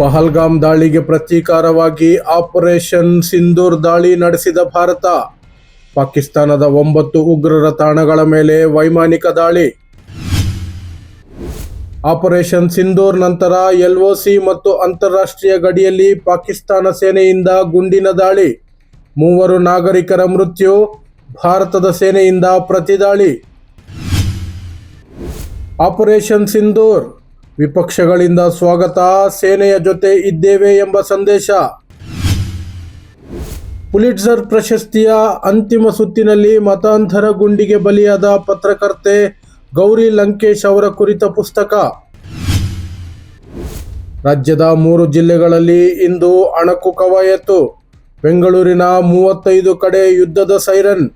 ಪಹಲ್ಗಾಮ್ ದಾಳಿಗೆ ಪ್ರತೀಕಾರವಾಗಿ ಆಪರೇಷನ್ ಸಿಂಧೂರ್ ದಾಳಿ ನಡೆಸಿದ ಭಾರತ. ಪಾಕಿಸ್ತಾನದ ಒಂಬತ್ತು ಉಗ್ರರ ತಾಣಗಳ ಮೇಲೆ ವೈಮಾನಿಕ ದಾಳಿ. ಆಪರೇಷನ್ ಸಿಂಧೂರ್ ನಂತರ ಎಲ್ಒಸಿ ಮತ್ತು ಅಂತಾರಾಷ್ಟ್ರೀಯ ಗಡಿಯಲ್ಲಿ ಪಾಕಿಸ್ತಾನ ಸೇನೆಯಿಂದ ಗುಂಡಿನ ದಾಳಿ. ಮೂವರು ನಾಗರಿಕರ ಮೃತ್ಯು, ಭಾರತದ ಸೇನೆಯಿಂದ ಪ್ರತಿದಾಳಿ. ಆಪರೇಷನ್ ಸಿಂಧೂರ್ ವಿಪಕ್ಷಗಳಿಂದ ಸ್ವಾಗತ. ಸೇನೆಯ ಜೊತೆ ಇದ್ದೇವೆ ಎಂಬ ಸಂದೇಶ. ಪುಲಿಟ್ಸರ್ ಪ್ರಶಸ್ತಿಯ ಅಂತಿಮ ಸುತ್ತಿನಲ್ಲಿ ಮತಾಂತರ ಗುಂಡಿಗೆ ಬಲಿಯಾದ ಪತ್ರಕರ್ತೆ ಗೌರಿ ಲಂಕೇಶ್ ಅವರ ಕುರಿತ ಪುಸ್ತಕ. ರಾಜ್ಯದ ಮೂರು ಜಿಲ್ಲೆಗಳಲ್ಲಿ ಇಂದು ಅಣಕು ಕವಾಯತು ಬೆಂಗಳೂರಿನ ಮೂವತ್ತೈದು ಕಡೆ ಯುದ್ಧದ ಸೈರನ್.